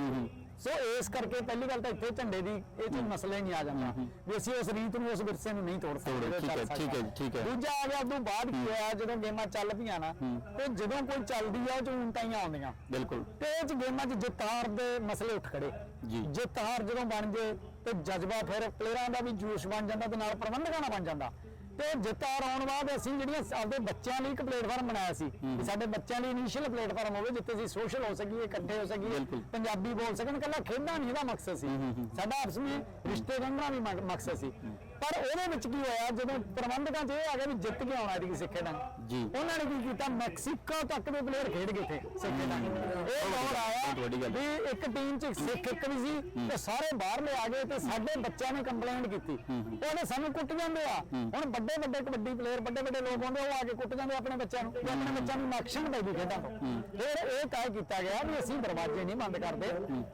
ਸੋ ਇਸ ਕਰਕੇ ਪਹਿਲੀ ਗੱਲ ਤਾਂ ਇੱਥੇ ਝੰਡੇ ਦੀ ਇਹ ਚ ਮਸਲਾ ਹੀ ਨਹੀਂ ਆ ਜਾਂਦਾ। ਵੀ ਅਸੀਂ ਉਸ ਰੀਤ ਨੂੰ ਉਸ ਵਿਰਸੇ ਨੂੰ ਨਹੀਂ ਤੋੜ ਸਕਦੇ। ਠੀਕ ਹੈ, ਠੀਕ ਹੈ, ਸਕਦਾ। ਠੀਕ ਹੈ। ਦੂਜਾ ਆ ਗਿਆ ਉਦੋਂ ਬਾਅਦ ਕੀ ਹੋਇਆ ਜਦੋਂ ਗੇਮਾਂ ਚੱਲ ਪਈਆਂ ਨਾ ਤੇ ਜਦੋਂ ਕੋਈ ਚੱਲਦੀ ਆ ਉਹ ਚ ਉਲਟਾਈਆਂ ਆਉਂਦੀਆਂ। ਬਿਲਕੁਲ। ਤੇ ਇਹ ਚ ਗੇਮਾਂ 'ਚ ਜਿੱਤ ਹਾਰ ਦੇ ਮਸਲੇ ਉੱਠ ਖੜੇ। ਜੀ। ਜਿੱਤ ਹਾਰ ਜਦੋਂ ਬਣ ਜੇ ਤੇ ਜਜ਼ਬਾ ਫਿਰ ਪਲੇਅਰਾਂ ਦਾ ਵੀ ਜੋਸ਼ ਬਣ ਜਾਂਦਾ ਤੇ ਨਾਲ ਪ੍ਰਬੰਧਕਾਂ ਦਾ ਬਣ ਜਾਂਦਾ। ਤੇ ਜਿੱਤ ਹਾਰ ਆਉਣ ਬਾਅਦ ਅਸੀਂ ਜਿਹੜੀਆਂ ਆਪਦੇ ਬੱਚਿਆਂ ਲਈ ਇੱਕ ਪਲੇਟਫਾਰਮ ਬਣਾਇਆ ਸੀ ਕਿ ਸਾਡੇ ਬੱਚਿਆਂ ਲਈ ਇਨੀਸ਼ੀਅਲ ਪਲੇਟਫਾਰਮ ਹੋਵੇ ਜਿੱਥੇ ਅਸੀਂ ਸੋਸ਼ਲ ਹੋ ਸਕੀਏ ਇਕੱਠੇ ਹੋ ਸਕੀਏ। ਪੰਜਾਬੀ ਬੋਲ ਸਕਣ ਕੱਲਾ ਖੇਡਾਂ ਨਹੀਂ ਇਹਦਾ ਮਕਸਦ ਸੀ। ਸਾਡਾ ਆਪਸ ਵਿੱਚ ਰਿਸ਼ਤੇ ਬੰਨਣਾ ਵੀ ਮਕਸਦ ਸੀ। ਪਰ ਉਹਦੇ ਵਿੱਚ ਕੀ ਹੋਇਆ ਜਦੋਂ ਪ੍ਰਬੰਧਕਾਂ 'ਚ ਇਹ ਆ ਗਿਆ ਵੀ ਜਿੱਤ ਕੇ ਆਉਣਾ ਸੀ ਸਿੱਖ ਖੇਡਾਂ ਜੀ। ਉਹਨਾਂ ਨੇ ਕੀ ਕੀਤਾ? ਮੈਕਸੀਕੋ ਤੱਕ ਦੇ ਪਲੇਅਰ ਖੇਡ ਗਏ ਥੇ ਸਿੱਖ ਖੇਡਾਂ ਇਹ ਦੌਰ ਆਇਆ। ਵੀ ਇੱਕ ਟੀਮ 'ਚ ਸਿੱਖ ਇੱਕ ਵੀ ਸੀ ਤੇ ਸਾਰੇ ਬਾਹਰਲੇ ਆ ਗਏ ਤੇ ਸਾਡੇ ਬੱਚਿਆਂ ਨੇ ਕੰਪਲੇਂਟ ਕੀਤੀ। ਉਹਨੇ ਸਾਨੂੰ ਕੁੱਟ ਜਾਂਦੇ ਆ। ਹੁਣ ਵੱਡੇ ਵੱਡੇ ਕਬੱਡੀ ਪਲੇਅਰ ਵੱਡੇ ਵੱਡੇ ਲੋਕ ਆਉਂਦੇ ਉਹ ਆ ਕੇ ਕੁੱਟ ਜਾਂਦੇ ਆਪਣੇ ਬੱਚਿਆਂ ਨੂੰ। ਵੀ ਆਪਣੇ ਬੱਚਿਆਂ ਨੂੰ ਨਕਸ਼ਨ ਪੈਦੀ ਖੇਡਾਂ ਤੋਂ। ਫਿਰ ਇਹ ਤੈਅ ਕੀਤਾ ਗਿਆ ਵੀ ਅਸੀਂ ਦਰਵਾਜ਼ੇ ਨਹੀਂ ਬੰਦ ਕਰਦੇ।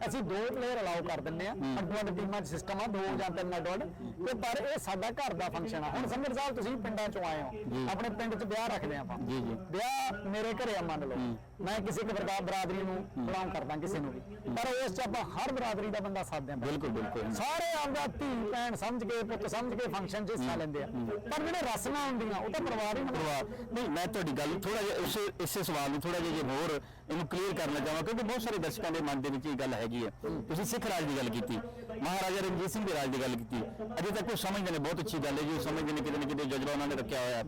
ਅਸੀਂ ਦੋ ਪਲੇਅਰ ਅਲਾਉ ਕਰ ਦਿੰਨੇ ਆ। ਅੱਡੋ ਅੱਡ ਟੀਮਾਂ 'ਚ ਸਿਸਟਮ ਆ ਦੋ ਜਾਂ ਤਿੰਨ ਅੱਡੋ ਅੱਡ ਤੇ ਪਰ ਇਹ ਸਾਡਾ ਘਰ ਦਾ ਫੰਕਸ਼ਨ ਆ। ਹੁਣ ਸੰਗਤ ਸਾਹਿਬ ਤੁਸੀਂ ਪਿੰਡਾਂ 'ਚੋਂ ਆਏ ਹੋ। ਆਪਣੇ ਪਿੰਡ 'ਚ ਵਿਆਹ ਰੱਖਦੇ ਆਪਾਂ। ਜੀ, ਜੀ। ਵਿਆਹ ਮੇਰੇ ਘਰੇ ਆ ਮੰਨ ਲਓ। ਮੈਂ ਕਿਸੇ ਇੱਕ ਬਰਦਾ ਬਰਾਦਰੀ ਨੂੰ ਬੁਲਾਉਂ ਕਰਦਾ ਕਿਸੇ ਨੂੰ ਵੀ। ਪਰ ਉਸ 'ਚ ਆਪਾਂ ਹਰ ਬਰਾਦਰੀ ਦਾ ਬੰਦਾ ਸਾਥ ਦਿੰਦਾ। ਬਿਲਕੁਲ ਬਿਲਕੁਲ ਸਾਰੇ ਆਪਦਾ ਧੀ ਭੈਣ ਸਮਝ ਕੇ ਪੁੱਤ ਸਮਝ ਕੇ ਫੰਕਸ਼ਨ 'ਚ ਹਿੱਸਾ ਲੈਂਦੇ ਆ। ਪਰ ਜਿਹੜੇ ਰਸਮਾਂ ਹੁੰਦੀਆਂ ਉਹ ਤਾਂ ਪਰਿਵਾਰ ਹੀ ਪਰਿਵਾਰ। ਨਹੀਂ ਮੈਂ ਤੁਹਾਡੀ ਗੱਲ ਥੋੜਾ ਜਿਹਾ ਇਸੇ ਇਸੇ ਸਵਾਲ ਨੂੰ ਥੋੜਾ ਜਿਹਾ ਜੇ ਹੋਰ ਇਹਨੂੰ ਕਲੀਅਰ ਕਰਨਾ ਚਾਹਾਂ ਕਿਉਂਕਿ ਬਹੁਤ ਸਾਰੇ ਦਰਸ਼ਕਾਂ ਦੇ ਮਨ ਦੇ ਵਿੱਚ ਇਹ ਗੱਲ ਹੈਗੀ ਹੈ। ਤੁਸੀਂ ਸਿੱਖ ਰਾਜ ਦੀ ਗੱਲ ਕੀਤੀ ਮਹਾਰਾਜਾ ਰਣਜੀਤ ਸਿੰਘ ਦੇ ਰਾਜ ਦੀ ਗੱਲ ਕੀਤੀ। ਅਜੇ ਤੱਕ ਉਹ ਸਮਝਦੇ ਨੇ ਬਹੁਤ ਅੱਛੀ ਗੱਲ ਹੈ ਜੀ ਉਹ ਸਮਝਦੇ ਨੇ ਕਿਤੇ ਨਾ ਕਿਤੇ ਜਜ਼ਬਾ ਉਹਨਾਂ ਨੇ ਰੱਖਿਆ ਹੋਇਆ।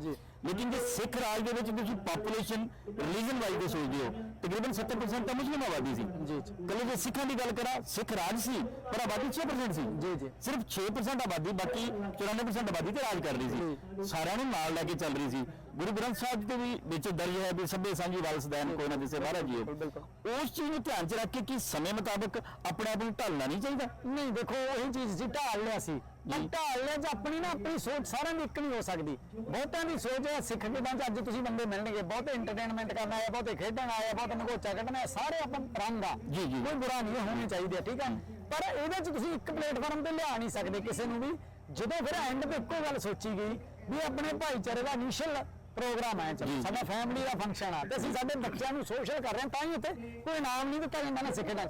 ਲੇਕਿਨ ਜੇ ਸਿੱਖ ਰਾਜ ਦੇ ਵਿੱਚ ਤੁਸੀਂ ਪਾਪੂਲੇਸ਼ਨ ਰਿਲੀਜਨ ਵਾਈਜ਼ ਦੇ ਸੋਚਦੇ ਹੋ ਤਕਰੀਬਨ 70% ਤਾਂ ਮੁਸਲਿਮ ਆਬਾਦੀ ਸੀ। ਜੀ, ਕੱਲੇ ਜੇ ਸਿੱਖਾਂ ਦੀ ਗੱਲ ਕਰਾਂ ਸਿੱਖ ਰਾਜ ਸੀ ਪਰ ਆਬਾਦੀ 6% ਸੀ। ਜੀ, ਜੀ। ਸਿਰਫ 6% ਆਬਾਦੀ ਬਾਕੀ 94% ਆਬਾਦੀ ਤੇ ਰਾਜ ਕਰ ਰਹੀ ਸੀ ਸਾਰਿਆਂ ਨੂੰ ਨਾਲ ਲੈ ਕੇ ਚੱਲ ਰਹੀ ਸੀ। ਗੁਰੂ ਗ੍ਰੰਥ ਸਾਹਿਬ ਦੇ ਵੀ ਵਿੱਚ ਦਰਜ ਹੈ ਵੀ ਸਭੇ ਸਾਂਝੀ ਵਾਲਸਦਾਨ ਕੋਈ ਨਾ ਕਿਸੇ ਬਾਹਰ ਜੀਓ ਉਸ ਚੀਜ਼ ਨੂੰ ਧਿਆਨ 'ਚ ਰੱਖ ਕੇ ਕਿ ਸਮੇਂ ਮੁਤਾਬਕ ਆਪਣੇ ਆਪ ਨੂੰ ਢਾਲਣਾ ਨਹੀਂ ਚਾਹੀਦਾ। ਨਹੀਂ ਦੇਖੋ ਉਹੀ ਚੀਜ਼ ਸੀ ਢਾਲ ਲਿਆ ਸੀ। ਪਰ ਢਾਲ ਲਿਆ ਚ ਆਪਣੀ ਨਾ ਆਪਣੀ ਸੋਚ ਸਾਰਿਆਂ ਦੀ ਇੱਕ ਨਹੀਂ ਹੋ ਸਕਦੀ। ਬਹੁਤਿਆਂ ਦੀ ਸੋਚ ਹੈ ਸਿੱਖ ਖੇਡਾਂ ਚ ਅੱਜ ਤੁਸੀਂ ਬੰਦੇ ਮਿਲਣਗੇ ਬਹੁਤੇ ਐਂਟਰਟੇਨਮੈਂਟ ਕਰਨ ਆਏ ਆ, ਬਹੁਤੇ ਖੇਡਣ ਆਏ ਆ, ਬਹੁਤੇ ਨਗੋਚਾ ਕੱਢਣ ਆ, ਸਾਰੇ ਆਪਾਂ ਰੰਗ ਆ। ਜੀ, ਜੀ। ਕੋਈ ਬੁਰਾ ਨਹੀਂ ਹੋਣੀ ਚਾਹੀਦੀ ਠੀਕ ਹੈ ਪਰ ਇਹਦੇ ਚ ਤੁਸੀਂ ਇੱਕ ਪਲੇਟਫਾਰਮ ਤੇ ਲਿਆ ਨਹੀਂ ਸਕਦੇ ਕਿਸੇ ਨੂੰ ਵੀ। ਜਦੋਂ ਫਿਰ ਐਂਡ ਤੇ ਇੱਕੋ ਗੱਲ ਸੋਚੀ ਗਈ ਵੀ ਆਪਣੇ ਭਾਈਚਾਰੇ ਦਾ ਇਨੀਸ਼ੀਅਲ ਪ੍ਰੋਗਰਾਮ ਹੈ ਚੱਲ। ਸਾਡਾ ਫੈਮਿਲੀ ਦਾ ਫੰਕਸ਼ਨ ਆ। ਤੇ ਅਸੀਂ ਸਾਡੇ ਬੱਚਿਆਂ ਨੂੰ ਸੋਸ਼ਲ ਕਰ ਰਹੇ ਹਾਂ ਤਾਂ ਹੀ ਉੱਥੇ ਕੋਈ ਇਨਾਮ ਨਹੀਂ ਦਿੱਤਾ ਜਾਂਦਾ ਨਾ ਸਿੱਖਣਾ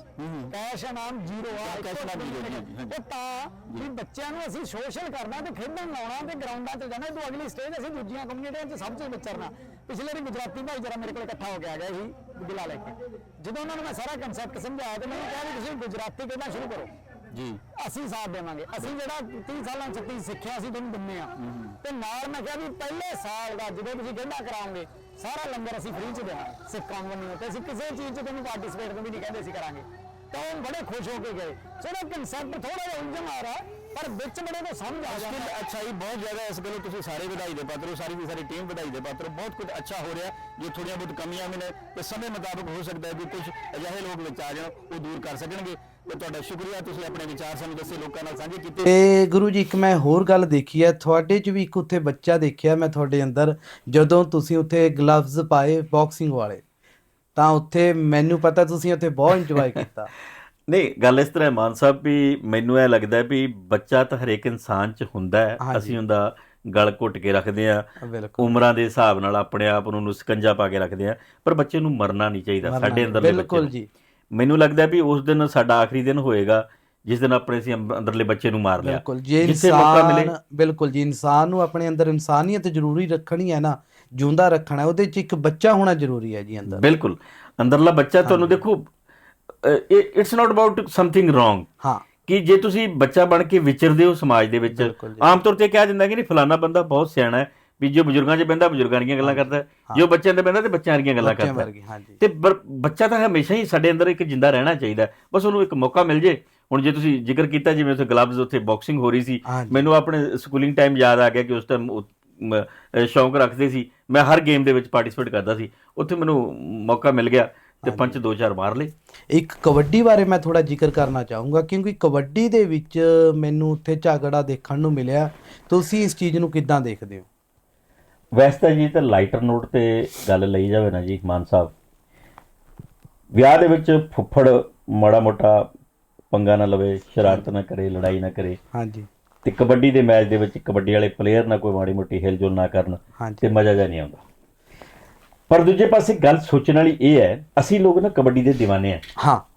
ਕੈਸ਼ ਇਨਾਮ ਜ਼ੀਰੋ ਆ ਕੈਸ਼ ਇਨਾਮ zero, ਇੱਕ ਜੀ, ਜੀ, ਹਾਂਜੀ। ਉਹ ਤਾਂ ਵੀ ਬੱਚਿਆਂ ਨੂੰ ਅਸੀਂ ਸੋਸ਼ਲ ਕਰਨਾ ਤੇ ਖੇਡਣ ਲਾਉਣਾ ਤੇ ਗਰਾਊਂਡਾਂ 'ਚ ਜਾਣਾ। ਇਹ ਤੋਂ ਅਗਲੀ ਸਟੇਜ ਅਸੀਂ ਦੂਜੀਆਂ ਕਮਿਊਨਿਟੀਆਂ 'ਚ ਸਭ ਤੋਂ ਵਿਚਰਨਾ। ਪਿਛਲੇ ਵਾਰੀ ਗੁਜਰਾਤੀ ਭਾਈਚਾਰਾ ਮੇਰੇ ਕੋਲ ਇਕੱਠਾ ਹੋ ਕੇ ਆ ਗਿਆ ਸੀ ਗਿਲਾ ਲੈ ਕੇ ਜਦੋਂ ਉਹਨਾਂ ਨੂੰ ਮੈਂ ਸਾਰਾ ਕਨਸੈਪਟ ਸਮਝਾਇਆ ਤੇ ਮੈਨੂੰ ਕਿਹਾ ਵੀ ਤੁਸੀਂ ਗੁਜਰਾਤੀ ਖੇਡਣਾ ਸ਼ੁਰੂ ਕਰੋ। ਜੀ। ਅਸੀਂ ਸਾਥ ਦੇਵਾਂਗੇ। ਅਸੀਂ ਜਿਹੜਾ 30 ਸਾਲਾਂ ਚ ਤੁਸੀਂ ਸਿੱਖਿਆ ਸੀ ਤੁਹਾਨੂੰ ਦਿੰਨੇ ਆ। ਤੇ ਨਾਲ ਮੈਂ ਕਿਹਾ ਵੀ ਪਹਿਲੇ ਸਾਲ ਦਾ ਜਦੋਂ ਤੁਸੀਂ ਖੇਡਾਂ ਕਰਾਓਗੇ ਸਾਰਾ ਲੰਗਰ ਅਸੀਂ ਫ੍ਰੀ ਚ ਦੇਵਾਂਗੇ ਸਿੱਖ ਨੂੰ ਤੇ ਅਸੀਂ ਕਿਸੇ ਚੀਜ਼ ਚ ਤੁਹਾਨੂੰ ਪਾਰਟਿਸਿਪੇਟ ਨੂੰ ਵੀ ਨਹੀਂ ਕਹਿੰਦੇ ਸੀ ਕਰਾਂਗੇ। ਤਾਂ ਉਹ ਬੜੇ ਖੁਸ਼ ਹੋ ਕੇ ਗਏ। ਸੋ ਕਨਸੈਪਟ ਥੋੜਾ ਜਿਹਾ ਉਲਝਣ ਆ ਰਿਹਾ ਪਰ ਵਿੱਚ ਬੜੇ ਨੂੰ ਸਮਝ ਆ ਜਾਂਦਾ ਅੱਛਾ ਹੀ ਬਹੁਤ ਜ਼ਿਆਦਾ ਇਸ ਗੱਲੋਂ ਤੁਸੀਂ ਸਾਰੇ ਵਧਾਈ ਦੇ ਪਾਤਰ ਹੋ ਸਾਰੀ ਦੀ ਸਾਰੀ ਟੀਮ ਵਧਾਈ ਦੇ ਪਾਤਰ। ਬਹੁਤ ਕੁਝ ਅੱਛਾ ਹੋ ਰਿਹਾ ਜੋ ਥੋੜੀਆਂ ਬਹੁਤ ਕਮੀਆਂ ਵੀ ਨੇ ਤੇ ਸਮੇਂ ਮੁਤਾਬਕ ਹੋ ਸਕਦਾ ਹੈ ਕਿ ਕੁਝ ਅਜਿਹੇ ਲੋਕ ਵਿੱਚ ਆ ਜਾਣ ਉਹ ਦੂਰ ਕਰ ਸਕਣਗੇ। ਤੁਹਾਡਾ ਸ਼ੁਕਰੀਆ ਤੁਸੀਂ ਆਪਣੇ ਵਿਚਾਰ ਸਾਨੂੰ ਦੱਸੇ ਲੋਕਾਂ ਨਾਲ ਸਾਂਝੇ ਕੀਤੇ ਤੇ ਗੁਰੂ ਜੀ ਇੱਕ ਮੈਂ ਹੋਰ ਗੱਲ ਦੇਖੀ ਹੈ ਤੁਹਾਡੇ 'ਚ ਵੀ ਇੱਕ ਉੱਥੇ ਬੱਚਾ ਦੇਖਿਆ ਮੈਂ ਤੁਹਾਡੇ ਅੰਦਰ ਜਦੋਂ ਤੁਸੀਂ ਉੱਥੇ ਗਲਵਜ਼ ਪਾਏ ਬਾਕਸਿੰਗ ਵਾਲੇ ਤਾਂ ਉੱਥੇ ਮੈਨੂੰ ਪਤਾ ਤੁਸੀਂ ਉੱਥੇ ਬਹੁਤ ਇੰਜੋਏ ਕੀਤਾ ਨਹੀਂ ਗੱਲ ਇਸ ਤਰ੍ਹਾਂ ਹੈ ਮਾਨ ਸਾਹਿਬ ਵੀ ਮੈਨੂੰ ਇਹ ਲੱਗਦਾ ਵੀ ਬੱਚਾ ਤਾਂ ਹਰੇਕ ਇਨਸਾਨ 'ਚ ਹੁੰਦਾ ਹੈ। ਅਸੀਂ ਉਹਦਾ ਗਲ ਘੁੱਟ ਕੇ ਰੱਖਦੇ ਆ ਉਮਰਾਂ ਦੇ ਹਿਸਾਬ ਨਾਲ ਆਪਣੇ ਆਪ ਨੂੰ ਸਕੰਜਾ ਪਾ ਕੇ ਰੱਖਦੇ ਆ ਪਰ ਬੱਚੇ ਨੂੰ ਮਰਨਾ ਨਹੀਂ ਚਾਹੀਦਾ ਸਾਡੇ ਬੱਚੇ ਬਿਲਕੁਲ। ਜੀ ਮੈਨੂੰ ਲੱਗਦਾ ਵੀ ਉਸ ਦਿਨ ਸਾਡਾ ਆਖਰੀ ਦਿਨ ਹੋਏਗਾ ਜਿਸ ਦਿਨ ਆਪਣੇ ਅਸੀਂ ਅੰਦਰਲੇ ਬੱਚੇ ਨੂੰ ਮਾਰ ਲਿਆ। ਬਿਲਕੁਲ ਜੇ ਜਿੱਥੇ ਮੌਕਾ ਮਿਲੇ। ਇਨਸਾਨ ਬਿਲਕੁਲ ਜੀ ਇਨਸਾਨ ਨੂੰ ਆਪਣੇ ਅੰਦਰ ਇਨਸਾਨੀਅਤ ਜ਼ਰੂਰੀ ਰੱਖਣੀ ਹੈ ਨਾ ਜਿਉਂਦਾ ਰੱਖਣਾ ਉਹਦੇ 'ਚ ਇੱਕ ਬੱਚਾ ਹੋਣਾ ਜ਼ਰੂਰੀ ਹੈ ਜੀ ਅੰਦਰ। ਬਿਲਕੁਲ ਅੰਦਰਲਾ ਬੱਚਾ ਤੁਹਾਨੂੰ ਦੇਖੋ it's not about something wrong ਹਾਂ। ਕਿ ਜੇ ਤੁਸੀਂ ਬੱਚਾ ਬਣ ਕੇ ਵਿਚਰਦੇ ਹੋ ਸਮਾਜ ਦੇ ਵਿੱਚ। ਆਮ ਤੌਰ ਤੇ ਕਿਹਾ ਜਾਂਦਾ ਕਿ ਨਹੀਂ ਫਲਾਣਾ ਬੰਦਾ ਬਹੁਤ ਸਿਆਣਾ ਹੈ ਵੀ ਜੋ ਬਜ਼ੁਰਗਾਂ 'ਚ ਬਹਿੰਦਾ ਬਜ਼ੁਰਗਾਂ ਦੀਆਂ ਗੱਲਾਂ ਕਰਦਾ। ਜੋ ਬੱਚਿਆਂ 'ਤੇ ਬਹਿੰਦਾ ਤੇ ਬੱਚਿਆਂ ਦੀਆਂ ਗੱਲਾਂ ਕਰਦਾ। ਤੇ ਬੱਚਾ ਤਾਂ ਹਮੇਸ਼ਾ ਹੀ ਸਾਡੇ ਅੰਦਰ ਇੱਕ ਜਿੰਦਾ ਰਹਿਣਾ ਚਾਹੀਦਾ। ਬਸ ਉਹਨੂੰ ਇੱਕ ਮੌਕਾ ਮਿਲ ਜੇ। ਹੁਣ ਜੇ ਤੁਸੀਂ ਜ਼ਿਕਰ ਕੀਤਾ ਜਿਵੇਂ ਉੱਥੇ ਗਲਵਜ਼ ਉੱਥੇ ਬਾਕਸਿੰਗ ਹੋ ਰਹੀ ਸੀ। ਮੈਨੂੰ ਆਪਣੇ ਸਕੂਲਿੰਗ ਟਾਈਮ ਯਾਦ ਆ ਗਿਆ ਕਿ ਉਸ ਟਾਈਮ ਸ਼ੌਂਕ ਰੱਖਦੇ ਸੀ। ਮੈਂ ਹਰ ਗੇਮ ਦੇ ਵਿੱਚ ਪਾਰਟਿਸਿਪੇਟ ਕਰਦਾ ਸੀ। ਉੱਥੇ ਮੈਨੂੰ ਮੌਕਾ ਮਿਲ ਗਿਆ ਤੇ ਪੰਜ ਦੋ ਚਾਰ ਮਾਰ ਲਏ। ਇੱਕ ਕਬੱਡੀ ਬਾਰੇ ਮੈਂ ਥੋੜਾ ਜ਼ਿਕਰ ਕਰਨਾ ਚਾਹੂੰਗਾ ਕਿਉਂਕਿ ਕਬੱਡੀ ਦੇ ਵਿੱਚ ਮੈਨੂੰ ਉੱਥੇ ਝਗੜਾ ਦੇਖਣ ਨੂੰ ਮਿਲਿਆ। ਤੁਸੀਂ ਇਸ ਚੀਜ਼ ਨੂੰ ਕਿੱਦਾਂ ਦੇਖਦੇ ਹੋ? ਵੈਸੇ ਤਾਂ ਜੀ ਤਾਂ ਲਾਈਟਰ ਨੋਟ ਤੇ ਗੱਲ ਲਈ ਜਾਵੇ ਨਾ ਜੀ ਮਾਨ ਸਾਹਿਬ। ਵਿਆਹ ਦੇ ਵਿੱਚ ਫੁੱਫੜ ਮਾੜਾ ਮੋਟਾ ਪੰਗਾ ਨਾ ਲਵੇ ਸ਼ਰਾਰਤ ਨਾ ਕਰੇ ਲੜਾਈ ਨਾ ਕਰੇ। ਹਾਂਜੀ। ਤੇ ਕਬੱਡੀ ਦੇ ਮੈਚ ਦੇ ਵਿੱਚ ਕਬੱਡੀ ਵਾਲੇ ਪਲੇਅਰ ਨਾ ਕੋਈ ਮਾੜੀ ਮੋਟੀ ਹਿਲਜੁਲ ਨਾ ਕਰਨ ਤੇ ਮਜ਼ਾ ਜਿਹਾ ਨਹੀਂ ਆਉਂਦਾ। ਪਰ ਦੂਜੇ ਪਾਸੇ ਗੱਲ ਸੋਚਣ ਵਾਲੀ ਇਹ ਹੈ ਅਸੀਂ ਲੋਕ ਨਾ ਕਬੱਡੀ ਦੇ دیਵਾਨੇ ਆ। ਹਾਂ।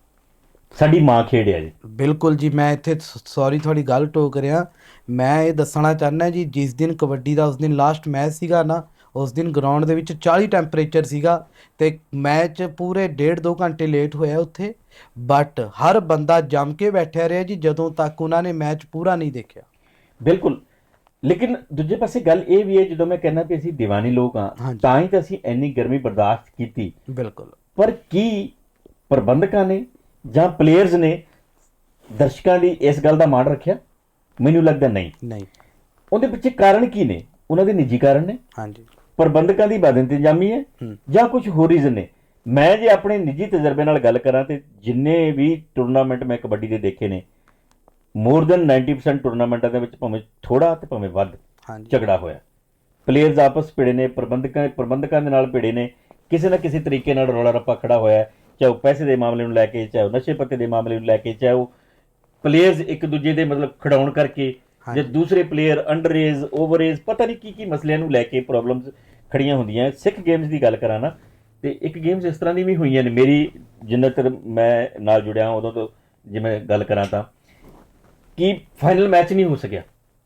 ਸਾਡੀ ਮਾਂ ਖੇਡ ਹੈ ਜੀ। ਬਿਲਕੁਲ ਜੀ ਮੈਂ ਇੱਥੇ ਸੌਰੀ ਤੁਹਾਡੀ ਗੱਲ ਟੋਕ ਰਿਹਾ। ਮੈਂ ਇਹ ਦੱਸਣਾ ਚਾਹੁੰਦਾ ਜੀ ਜਿਸ ਦਿਨ ਕਬੱਡੀ ਦਾ ਉਸ ਦਿਨ ਲਾਸਟ ਮੈਚ ਸੀਗਾ ਨਾ ਉਸ ਦਿਨ ਗਰਾਊਂਡ ਦੇ ਵਿੱਚ 40 ਟੈਂਪਰੇਚਰ ਸੀਗਾ ਤੇ ਮੈਚ ਪੂਰੇ ਡੇਢ ਦੋ ਘੰਟੇ ਲੇਟ ਹੋਇਆ ਉੱਥੇ। ਬਟ ਹਰ ਬੰਦਾ ਜੰਮ ਕੇ ਬੈਠਿਆ ਰਿਹਾ ਜੀ ਜਦੋਂ ਤੱਕ ਉਹਨਾਂ ਨੇ ਮੈਚ ਪੂਰਾ ਨਹੀਂ ਦੇਖਿਆ। ਬਿਲਕੁਲ। ਲੇਕਿਨ ਦੂਜੇ ਪਾਸੇ ਗੱਲ ਇਹ ਵੀ ਹੈ ਜਦੋਂ ਮੈਂ ਕਹਿੰਦਾ ਕਿ ਅਸੀਂ ਦੀਵਾਨੀ ਲੋਕ ਆ ਹਾਂਜੀ। ਤਾਂ ਹੀ ਤਾਂ ਅਸੀਂ ਇੰਨੀ ਗਰਮੀ ਬਰਦਾਸ਼ਤ ਕੀਤੀ। ਬਿਲਕੁਲ। ਪਰ ਕੀ ਪ੍ਰਬੰਧਕਾਂ ਨੇ ਜਾਂ ਪਲੇਅਰਸ ਨੇ ਦਰਸ਼ਕਾਂ ਦੀ ਇਸ ਗੱਲ ਦਾ ਮਾਣ ਰੱਖਿਆ? ਮੈਨੂੰ ਲੱਗਦਾ ਨਹੀਂ। ਨਹੀਂ। ਉਹਦੇ ਪਿੱਛੇ ਕਾਰਨ ਕੀ ਨੇ? ਉਹਨਾਂ ਦੇ ਨਿੱਜੀ ਕਾਰਨ ਨੇ? ਹਾਂਜੀ। ਪ੍ਰਬੰਧਕਾਂ ਦੀ ਬਦਇੰਤਜ਼ਾਮੀ ਹੈ? ਹੂੰ। ਜਾਂ ਕੁਝ ਹੋਰ ਰੀਜ਼ਨ ਨੇ? ਮੈਂ ਜੇ ਆਪਣੇ ਨਿੱਜੀ ਤਜਰਬੇ ਨਾਲ ਗੱਲ ਕਰਾਂ ਤੇ ਜਿੰਨੇ ਵੀ ਟੂਰਨਾਮੈਂਟ ਮੈਂ ਕਬੱਡੀ ਦੇ ਦੇਖੇ ਨੇ ਮੋਰ ਦੈਨ 90% ਟੂਰਨਾਮੈਂਟਾਂ ਦੇ ਵਿੱਚ ਭਾਵੇਂ ਥੋੜਾ ਤੇ ਭਾਵੇਂ ਵੱਧ ਹਾਂਜੀ। ਝਗੜਾ ਹੋਇਆ। ਪਲੇਅਰਸ ਆਪਸ ਭਿੜੇ ਨੇ ਪ੍ਰਬੰਧਕਾਂ ਪ੍ਰਬੰਧਕਾਂ ਦੇ ਨਾਲ ਭਿੜੇ ਨੇ ਕਿਸੇ ਨਾ ਕਿਸੇ ਤਰੀਕੇ ਨਾਲ ਰੌਲਾ ਰੱਪਾ ਖੜਾ ਹੋਇਆ ਚਾਹੇ ਉਹ ਪੈਸੇ ਦੇ ਮਾਮਲੇ ਨੂੰ ਲੈ ਕੇ ਚਾਹੇ ਉਹ ਨਸ਼ੇ ਪੱਤੇ ਦੇ ਮਾਮਲੇ ਨੂੰ ਲੈ ਕੇ ਚਾਹੇ ਉਹ ਪਲੇਅਰਸ ਇੱਕ ਦੂਜੇ ਦੇ ਮਤਲਬ ਖੜਾਉਣ ਕਰਕੇ ਜਾਂ ਦੂਸਰੇ player under age over age ਪਤਾ ਨਹੀਂ ਕੀ ਕੀ ਮਸਲਿਆਂ ਨੂੰ ਲੈ ਕੇ ਪ੍ਰੋਬਲਮਸ ਖੜੀਆਂ ਹੁੰਦੀਆਂ। ਸਿੱਖ ਗੇਮਸ ਦੀ ਗੱਲ ਕਰਾਂ ਨਾ ਤੇ ਇੱਕ ਗੇਮਸ ਇਸ ਤਰ੍ਹਾਂ ਦੀ ਵੀ ਹੋਈਆਂ ਨੇ। ਮੇਰੀ ਜਿੰਨਾ ਚਿਰ ਮੈਂ ਨਾਲ ਜੁੜਿਆ ਉਦੋਂ ਤੋਂ ਜੇ ਮੈਂ ਗੱਲ ਕਰਾਂ ਤਾਂ ਕਿ ਫਾਈਨਲ ਮੈਚ ਨਹੀਂ ਹੋ ਸਕਿਆ।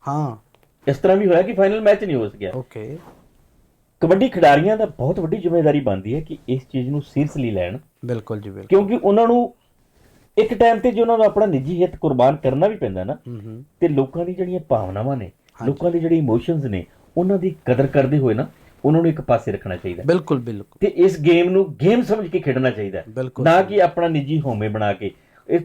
ਹਾਂ। ਇਸ ਤਰ੍ਹਾਂ ਵੀ ਹੋਇਆ ਕਿ ਫਾਈਨਲ ਮੈਚ ਨਹੀਂ ਹੋ ਸਕਿਆ। ਓਕੇ ਕਬੱਡੀ ਖਿਡਾਰੀਆਂ ਦਾ ਬਹੁਤ ਵੱਡੀ ਜ਼ਿੰਮੇਵਾਰੀ ਬਣਦੀ ਹੈ ਕਿ ਇਸ ਚੀਜ਼ ਨੂੰ ਸੀਰੀਅਸਲੀ ਲੈਣ। ਬਿਲਕੁਲ ਜੀ ਬਿਲਕੁਲ। ਕਿਉਂਕਿ ਉਹਨਾਂ ਨੂੰ ਇੱਕ ਟਾਈਮ ਤੇ ਜੇ ਉਹਨਾਂ ਨੂੰ ਆਪਣਾ ਨਿੱਜੀ ਹਿੱਤ ਕੁਰਬਾਨ ਕਰਨਾ ਵੀ ਪੈਂਦਾ ਨਾ ਤੇ ਲੋਕਾਂ ਦੀ ਜਿਹੜੀਆਂ ਭਾਵਨਾਵਾਂ ਨੇ ਲੋਕਾਂ ਦੇ ਜਿਹੜੇ ਇਮੋਸ਼ਨਸ ਨੇ ਉਹਨਾਂ ਦੀ ਕਦਰ ਕਰਦੇ ਹੋਏ ਨਾ ਉਹਨਾਂ ਨੂੰ ਇੱਕ ਪਾਸੇ ਰੱਖਣਾ ਚਾਹੀਦਾ। ਬਿਲਕੁਲ ਬਿਲਕੁਲ। ਤੇ ਇਸ ਗੇਮ ਨੂੰ ਗੇਮ ਸਮਝ ਕੇ ਖੇਡਣਾ ਚਾਹੀਦਾ। ਨਾ ਕਿ ਆਪਣਾ ਨਿੱਜੀ ਹੋਮੇ ਬਣਾ ਕੇ। ਇਹ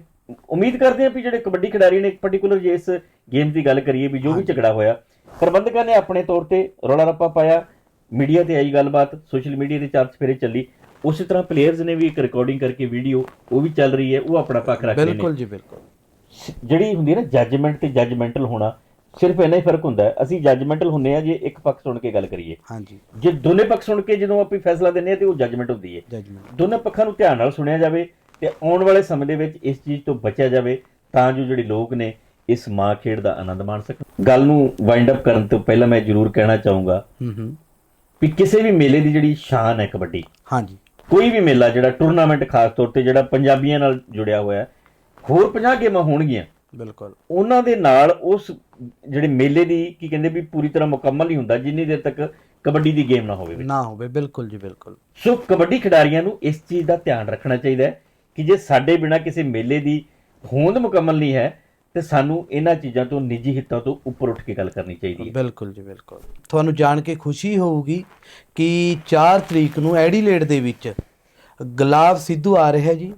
ਉਮੀਦ ਕਰਦੇ ਹਾਂ ਵੀ ਜਿਹੜੇ ਕਬੱਡੀ ਖਿਡਾਰੀ ਨੇ ਇੱਕ ਪਾਰਟਿਕੂਲਰ ਜੇ ਇਸ ਗੇਮ ਦੀ ਗੱਲ ਕਰੀਏ ਵੀ ਜੋ ਵੀ ਝਗੜਾ ਹੋਇਆ ਪ੍ਰਬੰਧਕਾਂ ਨੇ ਆਪਣੇ ਤੌਰ ਤੇ ਰੌਲਾ ਰੱਪਾ ਪਾਇਆ। ਮੀਡੀਆ ਤੇ ਆਈ ਗੱਲਬਾਤ ਸੋਸ਼ਲ ਮੀਡੀਆ ਤੇ ਚਰਚ ਫੇਰੇ ਚੱਲੀ। ਉਸੇ ਤਰ੍ਹਾਂ ਪਲੇਅਰਸ ਨੇ ਵੀ ਇੱਕ ਰਿਕਾਰਡਿੰਗ ਕਰਕੇ ਵੀਡੀਓ ਉਹ ਵੀ ਚੱਲ ਰਹੀ ਹੈ ਉਹ ਆਪਣਾ ਪੱਖ ਰੱਖਦੇ ਨੇ। ਬਿਲਕੁਲ ਜੀ ਬਿਲਕੁਲ। ਜਿਹੜੀ ਹੁੰਦੀ ਹੈ ਨਾ ਜੱਜਮੈਂਟ ਤੇ ਜੱਜਮੈਂਟਲ ਹੋਣਾ ਸਿਰਫ ਇੰਨਾ ਹੀ ਫ਼ਰਕ ਹੁੰਦਾ ਹੈ। ਅਸੀਂ ਜੱਜਮੈਂਟਲ ਹੁੰਨੇ ਆ ਜੇ ਇੱਕ ਪੱਖ ਸੁਣ ਕੇ ਗੱਲ ਕਰੀਏ। ਹਾਂਜੀ। ਜੇ ਦੋਨੇ ਪੱਖ ਸੁਣ ਕੇ ਜਦੋਂ ਆਪਾਂ ਫੈਸਲਾ ਦਿੰਨੇ ਆ ਤੇ ਉਹ ਜੱਜਮੈਂਟ ਹੁੰਦੀ ਹੈ। ਦੋਨਾਂ ਪੱਖਾਂ ਨੂੰ ਧਿਆਨ ਨਾਲ ਸੁਣਿਆ ਜਾਵੇ ਤੇ ਆਉਣ ਵਾਲੇ ਸਮੇਂ ਦੇ ਵਿੱਚ ਇਸ ਚੀਜ਼ ਤੋਂ ਬਚਿਆ ਜਾਵੇ ਤਾਂ ਜੋ ਜਿਹੜੇ ਲੋਕ ਨੇ ਇਸ ਮਾਂ ਖੇਡ ਦਾ ਆਨੰਦ ਮਾਣ ਸਕਣ। ਗੱਲ ਨੂੰ ਵਾਈਂਡ ਅਪ ਕਰਨ ਤੋਂ ਪਹਿਲਾਂ ਮੈਂ ਜ਼ਰੂਰ ਕਹਿਣਾ ਚਾਹੂੰਗਾ ਹੂੰ ਹੂੰ। ਵੀ ਕਿਸੇ ਵੀ ਮੇਲੇ ਦੀ ਜਿਹੜੀ ਸ਼ਾਨ ਹੈ ਕਬੱਡੀ ਹਾਂਜੀ। ਕੋਈ ਵੀ ਮੇਲਾ ਜਿਹੜਾ ਟੂਰਨਾਮੈਂਟ ਖਾਸ ਤੌਰ ਤੇ ਜਿਹੜਾ ਪੰਜਾਬੀਆਂ ਨਾਲ ਜੁੜਿਆ ਹੋਇਆ ਹੋਰ 50 ਗੇਮਾਂ ਹੋਣਗੀਆਂ। ਬਿਲਕੁਲ। ਉਹਨਾਂ ਦੇ ਨਾਲ ਉਸ ਜਿਹੜੇ ਮੇਲੇ ਦੀ ਕੀ ਕਹਿੰਦੇ ਵੀ ਪੂਰੀ ਤਰ੍ਹਾਂ ਮੁਕੰਮਲ ਨਹੀਂ ਹੁੰਦਾ ਜਿੰਨੀ ਦੇਰ ਤੱਕ ਕਬੱਡੀ ਦੀ ਗੇਮ ਨਾ ਹੋਵੇ। ਨਾ ਹੋਵੇ ਬਿਲਕੁਲ ਜੀ ਬਿਲਕੁਲ। ਸੋ ਕਬੱਡੀ ਖਿਡਾਰੀਆਂ ਨੂੰ ਇਸ ਚੀਜ਼ ਦਾ ਧਿਆਨ ਰੱਖਣਾ ਚਾਹੀਦਾ ਹੈ ਕਿ ਜੇ ਸਾਡੇ ਬਿਨਾ ਕਿਸੇ ਮੇਲੇ ਦੀ ਹੋਂਦ ਮੁਕੰਮਲ ਨਹੀਂ ਹੈ ਤੇ ਸਾਨੂੰ ਇਹਨਾਂ ਚੀਜ਼ਾਂ ਤੋਂ ਨਿੱਜੀ ਹਿੱਤਾਂ ਤੋਂ ਉੱਪਰ ਉੱਠ ਕੇ ਗੱਲ ਕਰਨੀ ਚਾਹੀਦੀ ਹੈ। ਬਿਲਕੁਲ ਜੀ ਬਿਲਕੁਲ। ਤੁਹਾਨੂੰ ਜਾਣ ਕੇ ਖੁਸ਼ੀ ਹੋਊਗੀ ਕਿ 4 ਤਰੀਕ ਨੂੰ ਐਡੀਲੇਡ ਦੇ ਵਿੱਚ ਗੁਲਾਬ ਸਿੱਧੂ ਆ ਰਿਹਾ ਜੀ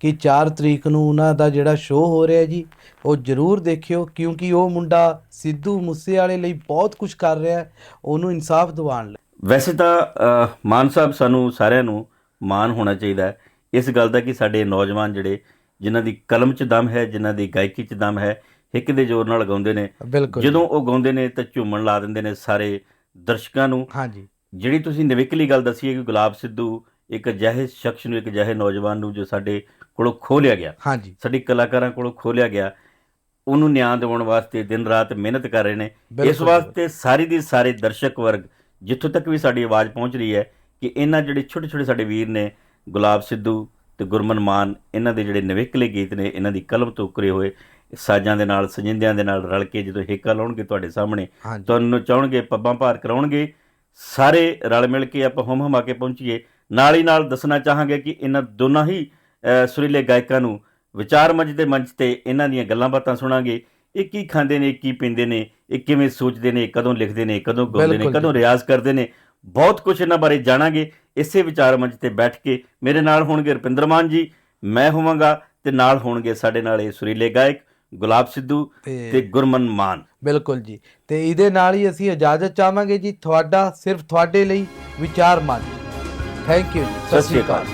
ਕਿ 4 ਤਰੀਕ ਨੂੰ ਉਹਨਾਂ ਦਾ ਜਿਹੜਾ ਸ਼ੋਅ ਹੋ ਰਿਹਾ ਜੀ ਉਹ ਜ਼ਰੂਰ ਦੇਖਿਓ ਕਿਉਂਕਿ ਉਹ ਮੁੰਡਾ ਸਿੱਧੂ ਮੂਸੇ ਵਾਲੇ ਲਈ ਬਹੁਤ ਕੁਝ ਕਰ ਰਿਹਾ ਹੈ ਉਹਨੂੰ ਇਨਸਾਫ ਦਿਵਾਉਣ ਲਈ। ਵੈਸੇ ਤਾਂ ਮਾਨ ਸਾਹਿਬ ਸਾਨੂੰ ਸਾਰਿਆਂ ਨੂੰ ਮਾਣ ਹੋਣਾ ਚਾਹੀਦਾ ਹੈ। ਇਸ ਗੱਲ ਦਾ ਕਿ ਸਾਡੇ ਨੌਜਵਾਨ ਜਿਹੜੇ ਜਿਨ੍ਹਾਂ ਦੀ ਕਲਮ 'ਚ ਦਮ ਹੈ ਜਿਨ੍ਹਾਂ ਦੀ ਗਾਇਕੀ 'ਚ ਦਮ ਹੈ ਹਿੱਕ ਦੇ ਜ਼ੋਰ ਨਾਲ ਗਾਉਂਦੇ ਨੇ। ਬਿਲਕੁਲ ਜਦੋਂ ਉਹ ਗਾਉਂਦੇ ਨੇ ਤਾਂ ਝੂਮਣ ਲਾ ਦਿੰਦੇ ਨੇ ਸਾਰੇ ਦਰਸ਼ਕਾਂ ਨੂੰ। ਹਾਂਜੀ। ਜਿਹੜੀ ਤੁਸੀਂ ਨਿਵਿਕਲੀ ਗੱਲ ਦੱਸੀ ਹੈ ਕਿ ਗੁਲਾਬ ਸਿੱਧੂ ਇੱਕ ਅਜਿਹੇ ਸ਼ਖਸ ਨੂੰ ਇੱਕ ਅਜਿਹੇ ਨੌਜਵਾਨ ਨੂੰ ਜੋ ਸਾਡੇ ਕੋਲੋਂ ਖੋਹ ਲਿਆ ਗਿਆ। ਹਾਂਜੀ। ਸਾਡੀ ਕਲਾਕਾਰਾਂ ਕੋਲੋਂ ਖੋਹ ਲਿਆ ਗਿਆ। ਉਹਨੂੰ ਨਿਆਂ ਦਿਵਾਉਣ ਵਾਸਤੇ ਦਿਨ ਰਾਤ ਮਿਹਨਤ ਕਰ ਰਹੇ ਨੇ। ਇਸ ਵਾਸਤੇ ਸਾਰੀ ਦੀ ਸਾਰੇ ਦਰਸ਼ਕ ਵਰਗ ਜਿੱਥੋਂ ਤੱਕ ਵੀ ਸਾਡੀ ਆਵਾਜ਼ ਪਹੁੰਚ ਰਹੀ ਹੈ ਕਿ ਇਹਨਾਂ ਜਿਹੜੇ ਛੋਟੇ ਛੋਟੇ ਸਾਡੇ ਵੀਰ ਨੇ ਗੁਲਾਬ ਸਿੱਧੂ ਤੇ ਗੁਰਮਨ ਮਾਨ ਇਹਨਾਂ ਦੇ ਜਿਹੜੇ ਨਿਵੇਕਲੇ ਗੀਤ ਨੇ ਇਹਨਾਂ ਦੀ ਕਲਮ ਤੋਂ ਉਕਰੇ ਹੋਏ ਸਾਜ਼ਾਂ ਦੇ ਨਾਲ ਸਜਿੰਦਿਆਂ ਦੇ ਨਾਲ ਰਲ ਕੇ ਜਦੋਂ ਹੇਕਾ ਲਾਉਣਗੇ ਤੁਹਾਡੇ ਸਾਹਮਣੇ ਤੁਹਾਨੂੰ ਚਾਹਣਗੇ ਪੱਬਾਂ ਭਾਰ ਕਰਾਉਣਗੇ ਸਾਰੇ ਰਲ ਮਿਲ ਕੇ ਆਪਾਂ ਹਮ ਹਮਾ ਕੇ ਪਹੁੰਚੀਏ। ਨਾਲ ਹੀ ਨਾਲ ਦੱਸਣਾ ਚਾਹਾਂਗੇ ਕਿ ਇਹਨਾਂ ਦੋਨਾਂ ਹੀ ਸੁਰੀਲੇ ਗਾਇਕਾਂ ਨੂੰ ਵਿਚਾਰ ਮੰਚ ਦੇ ਮੰਚ ਤੇ ਇਹਨਾਂ ਦੀਆਂ ਗੱਲਾਂ ਬਾਤਾਂ ਸੁਣਾਂਗੇ। ਇਹ ਕੀ ਖਾਂਦੇ ਨੇ ਕੀ ਪੀਂਦੇ ਨੇ ਇਹ ਕਿਵੇਂ ਸੋਚਦੇ ਨੇ ਕਦੋਂ ਲਿਖਦੇ ਨੇ ਕਦੋਂ ਗਾਉਂਦੇ ਨੇ ਕਦੋਂ। ਰਿਆਜ਼ ਕਰਦੇ ਨੇ ਬਹੁਤ ਕੁਝ ਇਹਨਾਂ ਬਾਰੇ ਜਾਣਾਂਗੇ। ਇਸੇ ਵਿਚਾਰ ਮੰਚ ਤੇ ਬੈਠ ਕੇ ਮੇਰੇ ਨਾਲ ਹੋਣਗੇ ਰੁਪਿੰਦਰ ਮਾਨ ਜੀ ਮੈਂ ਹੋਵਾਂਗਾ ਤੇ ਨਾਲ ਹੋਣਗੇ ਸਾਡੇ ਨਾਲ ਇਹ ਸੁਰੀਲੇ ਗਾਇਕ ਗੁਲਾਬ ਸਿੱਧੂ ਤੇ- ਗੁਰਮਨ ਮਾਨ। ਬਿਲਕੁਲ ਜੀ। ਤੇ ਇਹਦੇ ਨਾਲ ਹੀ ਅਸੀਂ ਇਜਾਜ਼ਤ ਚਾਹਾਂਗੇ ਜੀ ਤੁਹਾਡਾ ਸਿਰਫ ਤੁਹਾਡੇ ਲਈ ਵਿਚਾਰ ਮੰਚ ਥੈਂਕ ਯੂ ਸਤਿ ਸ਼੍ਰੀ ਅਕਾਲ।